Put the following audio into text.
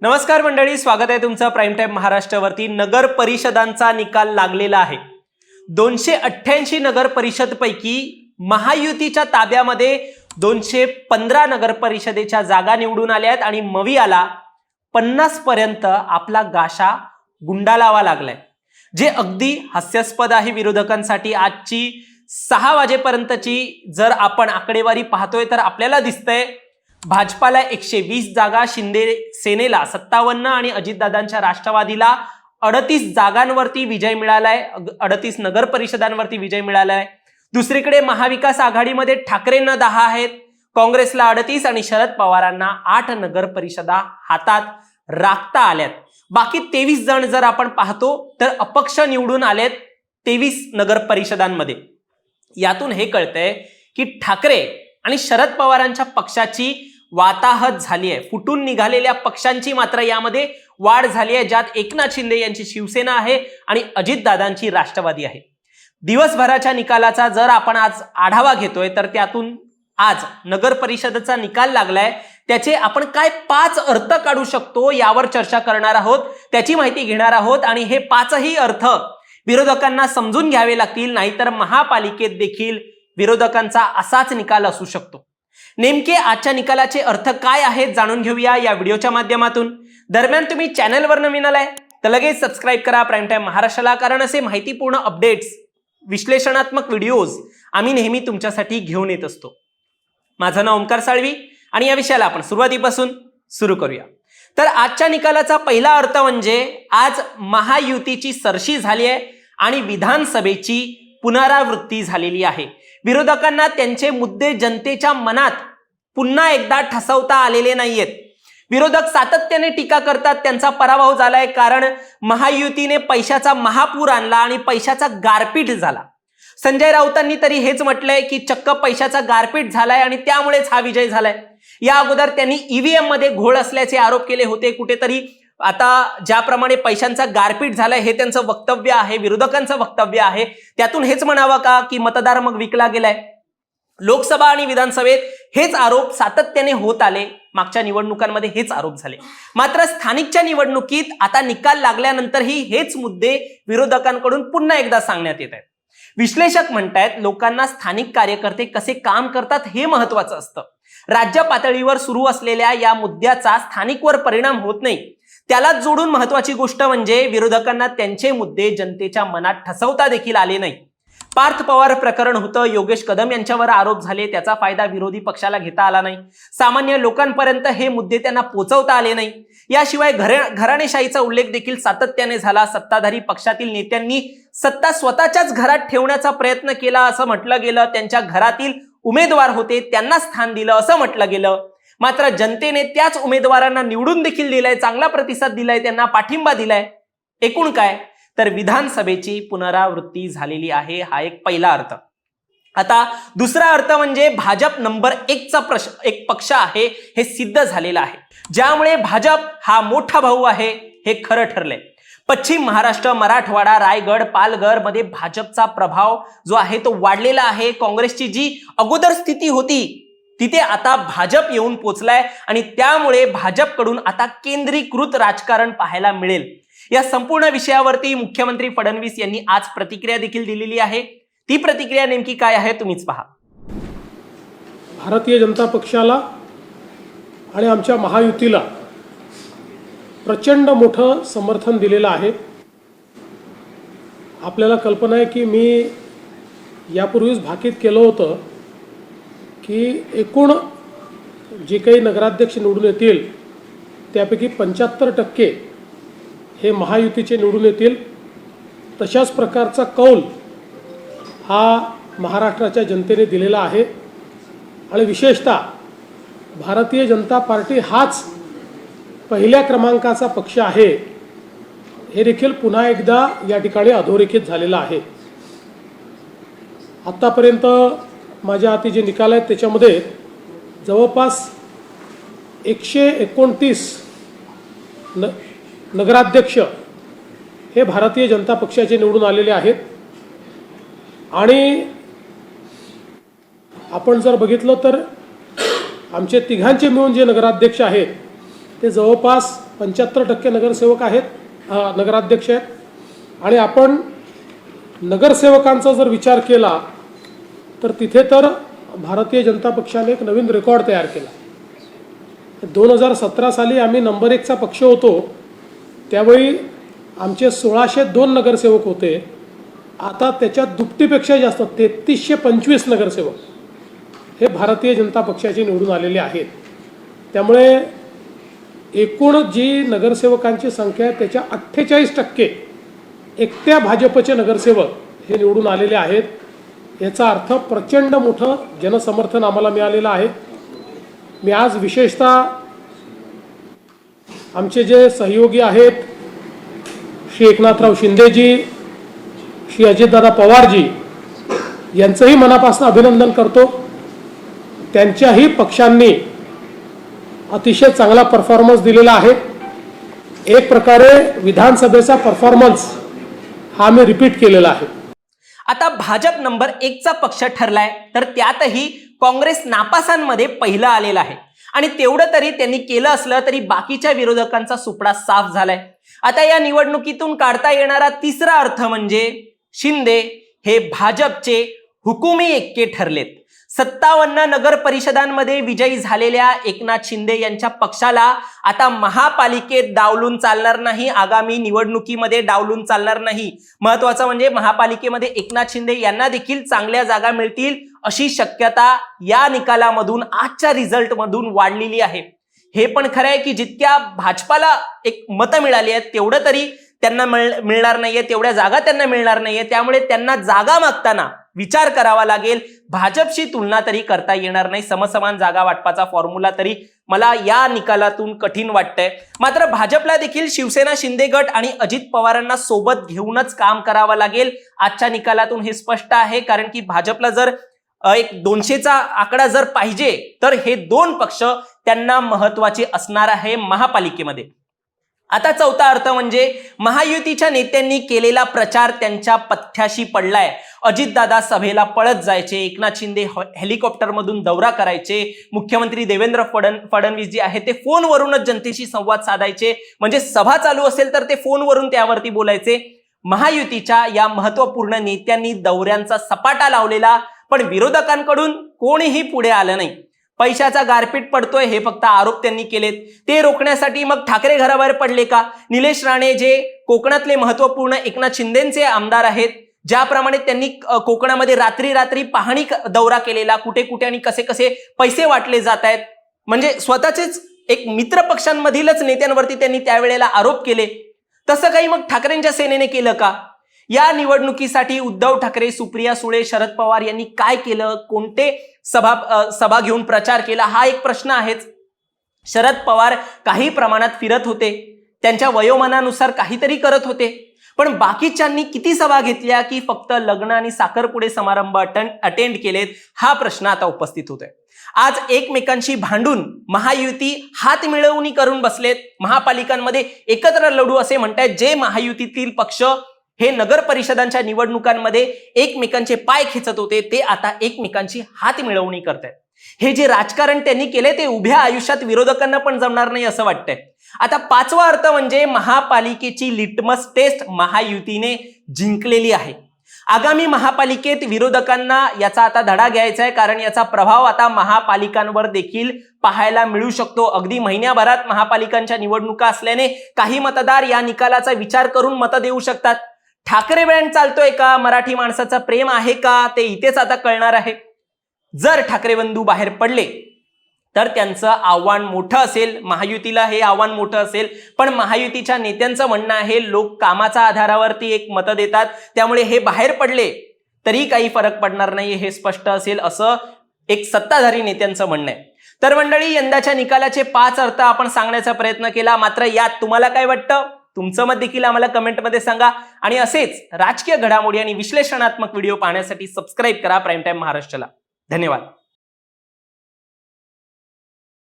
नमस्कार मंडळी स्वागत आहे तुमचं प्राईम टाईम महाराष्ट्रावरती. नगर परिषदांचा निकाल लागलेला आहे. दोनशे अठ्ठ्याऐंशी नगर परिषदपैकी महायुतीच्या ताब्यामध्ये दोनशे पंधरा नगर परिषदेच्या जागा निवडून आल्या आहेत आणि मवियाला पन्नास पर्यंत आपला गाशा गुंडालावा लागलाय. जे अगदी हास्यास्पद आहे विरोधकांसाठी. आजची सहा वाजेपर्यंतची जर आपण आकडेवारी पाहतोय तर आपल्याला दिसतंय भाजपाला एकशे वीस जागा शिंदे सेनेला सत्तावन्न आणि अजितदादांच्या राष्ट्रवादीला अडतीस जागांवरती विजय मिळालाय. अडतीस नगर परिषदांवरती विजय मिळालाय. दुसरीकडे महाविकास आघाडीमध्ये ठाकरेंना दहा आहेत. काँग्रेसला अडतीस आणि शरद पवारांना आठ नगर परिषदा हातात राखता आल्यात. बाकी तेवीस जण जर आपण पाहतो तर अपक्ष निवडून आलेत तेवीस नगर परिषदांमध्ये. यातून हे कळतंय की ठाकरे आणि शरद पवारांच्या पक्षाची वाताहत झाली आहे फुटून निघालेल्या पक्षांची मात्र यामध्ये वाढ झाली आहे ज्यात एकनाथ शिंदे यांची शिवसेना आहे आणि अजितदादांची राष्ट्रवादी आहे. दिवसभराच्या निकालाचा जर आपण आज आढावा घेतोय तर त्यातून आज नगर परिषदेचा निकाल लागलाय. त्याचे आपण काय पाच अर्थ काढू शकतो यावर चर्चा करणार आहोत त्याची माहिती घेणार आहोत आणि हे पाचही अर्थ विरोधकांना समजून घ्यावे लागतील नाहीतर महापालिकेत देखील विरोधकांचा असाच निकाल असू शकतो. नेमके आजच्या निकालाचे अर्थ काय आहेत जाणून घेऊया या व्हिडिओच्या माध्यमातून. दरम्यान तुम्ही चॅनलवर नवीन आलाय तर लगेच सबस्क्राईब करा प्राईम टाईम महाराष्ट्राला कारण असे माहितीपूर्ण अपडेट्स विश्लेषणात्मक व्हिडिओज आम्ही नेहमी तुमच्यासाठी घेऊन येत असतो. माझं नाव ओंकार साळवी आणि या विषयाला आपण सुरुवातीपासून सुरू करूया. तर आजच्या निकालाचा पहिला अर्थ म्हणजे आज महायुतीची सरशी झाली आहे आणि विधानसभेची पुनरावृत्ती झालेली आहे. विरोधकांना त्यांचे मुद्दे जनतेच्या मनात पुन्हा एकदा ठसवता आलेले नाहीयेत. विरोधक सातत्याने टीका करतात त्यांचा पराभव झालाय कारण महायुतीने पैशाचा महापूर आणला आणि पैशाचा गारपीट झाला. संजय राऊतांनी तरी हेच म्हटलंय की चक्क पैशाचा गारपीट झालाय आणि त्यामुळेच हा विजय झालाय. या अगोदर त्यांनी ईव्हीएममध्ये घोळ असल्याचे आरोप केले होते. कुठेतरी आता ज्याप्रमाणे पैशांचा गारपीट झालाय हे त्यांचं वक्तव्य आहे विरोधकांचं वक्तव्य आहे त्यातून हेच म्हणावं का की मतदार मग विकला गेलाय? लोकसभा आणि विधानसभेत हेच आरोप सातत्याने होत आले. मागच्या निवडणुकांमध्ये हेच आरोप झाले. मात्र स्थानिकच्या निवडणुकीत आता निकाल लागल्यानंतरही हेच मुद्दे विरोधकांकडून पुन्हा एकदा सांगण्यात येत आहेत. विश्लेषक म्हणतायत लोकांना स्थानिक कार्यकर्ते कसे काम करतात हे महत्वाचं असतं. राज्य पातळीवर सुरू असलेल्या या मुद्द्याचा स्थानिकवर परिणाम होत नाही. त्याला जोडून महत्वाची गोष्ट म्हणजे विरोधकांना त्यांचे मुद्दे जनतेच्या मनात ठसवता देखील आले नाही. पार्थ पवार प्रकरण होतं योगेश कदम यांच्यावर आरोप झाले त्याचा फायदा विरोधी पक्षाला घेता आला नाही. सामान्य लोकांपर्यंत हे मुद्दे त्यांना पोचवता आले नाही. याशिवाय घरे घराणेशाहीचा उल्लेख देखील सातत्याने झाला. सत्ताधारी पक्षातील नेत्यांनी सत्ता स्वतःच्याच घरात ठेवण्याचा प्रयत्न केला असं म्हटलं गेलं. त्यांच्या घरातील उमेदवार होते त्यांना स्थान दिलं असं म्हटलं गेलं. मात्र जनतेने त्याच उमेदवारांना निवडून देखील दिलाय चांगला प्रतिसाद दिलाय त्यांना पाठिंबा दिलाय. एकूण काय? तर विधानसभेची पुनरावृत्ती झालेली आहे हा एक पहिला अर्थ. आता दुसरा अर्थ म्हणजे भाजप नंबर एकचा प्रश एक पक्ष आहे हे सिद्ध झालेलं आहे. ज्यामुळे भाजप हा मोठा भाऊ आहे हे खरं ठरलंय. पश्चिम महाराष्ट्र मराठवाडा रायगड पालघरमध्ये भाजपचा प्रभाव जो आहे तो वाढलेला आहे. काँग्रेसची जी अगोदर स्थिती होती तिथे आता भाजप येऊन पोचलाय आणि त्यामुळे भाजपकडून आता केंद्रीकृत राजकारण पाहायला मिळेल. या संपूर्ण विषयावरती मुख्यमंत्री फडणवीस यांनी आज प्रतिक्रिया देखील दिलेली आहे. ती प्रतिक्रिया नेमकी काय आहे तुम्हीच पहा. भारतीय जनता पक्षाला आणि आमच्या महायुतीला प्रचंड मोठं समर्थन दिलेलं आहे. आपल्याला कल्पना आहे की मी यापूर्वीच भाकीत केलं होतं की एकूण जे काही नगराध्यक्ष निवडून येतील त्यापैकी पंच्याहत्तर टक्के हे महायुतीचे निवडून येतील. तशाच प्रकारचा कौल हा महाराष्ट्राच्या जनतेने दिलेला आहे. आणि विशेषतः भारतीय जनता पार्टी हाच पहिल्या क्रमांकाचा पक्ष आहे. हे देखील पुन्हा एकदा या ठिकाणी अधोरेखित झालेलं आहे. आत्तापर्यंत माझ्या हाती जे निकाल आहेत त्याच्यामध्ये जवळपास एकशे एकोणतीस न नगराध्यक्ष हे भारतीय जनता पक्षाचे निवडून आलेले आहेत. आणि आपण जर बघितलं तर आमचे तिघांचे मिळून जे नगराध्यक्ष आहेत ते जवळपास पंच्याहत्तर टक्के नगरसेवक आहेत नगराध्यक्ष आहेत. आणि आपण नगरसेवकांचा जर विचार केला तर तिथे तर भारतीय जनता पक्षाने एक नवीन रेकॉर्ड तयार केला. दोन हजार सतरा साली आम्ही नंबर एकचा पक्ष होतो. त्यावेळी आमचे सोळाशे दोन नगरसेवक होते. आता त्याच्या दुपटीपेक्षा जास्त तेहतीसशे पंचवीस नगरसेवक हे भारतीय जनता पक्षाचे निवडून आलेले आहेत. त्यामुळे एकूण जी नगरसेवकांची संख्या आहे त्याच्या अठ्ठेचाळीस टक्के एकट्या भाजपचे नगरसेवक हे निवडून आलेले आहेत. याचा अर्थ प्रचंड मोठं जनसमर्थन आम्हाला मिळालेलं आहे. मी आज विशेषतः आमचे जे सहयोगी आहेत श्री एकनाथराव शिंदेजी श्री अजितदादा पवारजी यांचंही मनापासून अभिनंदन करतो. त्यांच्याही पक्षांनी अतिशय चांगला परफॉर्मन्स दिलेला आहे. एक प्रकारे विधानसभेचा परफॉर्मन्स हा मी रिपीट केलेला आहे. आता भाजप नंबर एकचा पक्ष ठरलाय तर त्यातही काँग्रेस नापासांमध्ये पहिलं आलेलं आहे. आणि तेवढं तरी त्यांनी केलं असलं तरी बाकीच्या विरोधकांचा सुपडा साफ झालाय. आता या निवडणुकीतून काढता येणारा तिसरा अर्थ म्हणजे शिंदे हे भाजपचे हुकुमी एक्के ठरलेत. सत्तावन्न नगर परिषदांमध्ये विजयी झालेल्या एकनाथ शिंदे यांच्या पक्षाला आता महापालिकेत डावलून चालणार नाही आगामी निवडणुकीमध्ये डावलून चालणार नाही. महत्वाचं म्हणजे महापालिकेमध्ये एकनाथ शिंदे यांना देखील चांगल्या जागा मिळतील अशी शक्यता या निकालामधून आजच्या रिझल्टमधून वाढलेली आहे. हे पण खरं आहे की जितक्या भाजपाला एक मतं मिळाली आहेत तेवढं तरी त्यांना मिळ मिळणार नाहीये तेवढ्या जागा त्यांना मिळणार नाहीये. त्यामुळे त्यांना जागा मागताना विचार करावा लागेल. भाजपशी तुलना तरी करता येणार नाही. समसमान जागा वाटपाचा फॉर्म्युला तरी मला या निकालातून कठीण वाटतंय. मात्र भाजपला देखील शिवसेना शिंदे गट आणि अजित पवारांना सोबत घेऊनच काम करावं लागेल. आजच्या निकालातून हे स्पष्ट आहे. कारण की भाजपला जर एक दोनशेचा आकडा जर पाहिजे तर हे दोन पक्ष त्यांना महत्त्वाचे असणार आहे महापालिकेमध्ये. आता चौथा अर्थ म्हणजे महायुतीच्या नेत्यांनी केलेला प्रचार त्यांच्या पथ्याशी पडलाय. अजितदादा सभेला पळत जायचे एकनाथ शिंदे हेलिकॉप्टरमधून दौरा करायचे मुख्यमंत्री देवेंद्र फडण फडणवीस जे आहे ते फोनवरूनच जनतेशी संवाद साधायचे. म्हणजे सभा चालू असेल तर ते फोनवरून त्यावरती बोलायचे. महायुतीच्या या महत्त्वपूर्ण नेत्यांनी दौऱ्यांचा सपाटा लावलेला पण विरोधकांकडून कोणीही पुढे आलं नाही. पैशाचा गारपीट पडतोय हे फक्त आरोप त्यांनी केलेत. ते रोखण्यासाठी मग ठाकरे घराबाहेर पडले का? निलेश राणे जे कोकणातले महत्त्वपूर्ण एकनाथ शिंदेचे आमदार आहेत ज्याप्रमाणे त्यांनी कोकणामध्ये रात्री रात्री पाहणी दौरा केलेला कुठे कुठे आणि कसे कसे पैसे वाटले जात आहेत. म्हणजे स्वतःचेच एक मित्र पक्षांमधीलच नेत्यांवरती त्यांनी त्यावेळेला आरोप केले. तसं काही मग ठाकरेंच्या सेनेने केलं का? या निवडणुकीसाठी उद्धव ठाकरे सुप्रिया सुळे शरद पवार यांनी काय केलं? कोणते सभा सभा घेऊन प्रचार केला? हा एक प्रश्न आहेच. शरद पवार काही प्रमाणात फिरत होते. त्यांच्या वयोमानानुसार काहीतरी करत होते. पण बाकीच्यांनी किती सभा घेतल्या की फक्त लग्न आणि साखरपुडे समारंभ अटेंड केलेत हा प्रश्न आता उपस्थित होतोय. आज एकमेकांशी भांडून महायुती हात मिळवणी करून बसलेत. महापालिकांमध्ये एकत्र लढू असे म्हणतायत जे महायुतीतील पक्ष हे नगर परिषदांच्या निवडणुकांमध्ये एकमेकांचे पाय खेचत होते ते आता एकमेकांची हात मिळवणी करतायत. हे जे राजकारण त्यांनी केले ते उभ्या आयुष्यात विरोधकांना पण जमणार नाही असं वाटतंय. आता पाचवा अर्थ म्हणजे महापालिकेची लिटमस टेस्ट महायुतीने जिंकलेली आहे. आगामी महापालिकेत विरोधकांना याचा आता धडा घ्यायचा आहे कारण याचा प्रभाव आता महापालिकांवर देखील पाहायला मिळू शकतो. अगदी महिन्याभरात महापालिकांच्या निवडणुका असल्याने काही मतदार या निकालाचा विचार करून मतं देऊ शकतात. ठाकरे ब्रँड चालतोय का? मराठी माणसाचं प्रेम आहे का? ते इथेच आता कळणार आहे. जर ठाकरे बंधू बाहेर पडले तर त्यांचं आव्हान मोठं असेल महायुतीला हे आव्हान मोठं असेल. पण महायुतीच्या नेत्यांचं म्हणणं आहे लोक कामाच्या आधारावरती एक मतं देतात त्यामुळे हे बाहेर पडले तरी काही फरक पडणार नाही हे स्पष्ट असेल असं एक सत्ताधारी नेत्यांचं म्हणणं आहे. तर मंडळी यंदाच्या निकालाचे पाच अर्थ आपण सांगण्याचा प्रयत्न केला मात्र यात तुम्हाला काय वाटतं? तुमचं मत देखील आम्हाला कमेंटमध्ये सांगा. आणि असेच राजकीय घडामोडी आणि विश्लेषणात्मक व्हिडिओ पाहण्यासाठी सबस्क्राईब करा प्राईम टाईम महाराष्ट्राला. धन्यवाद.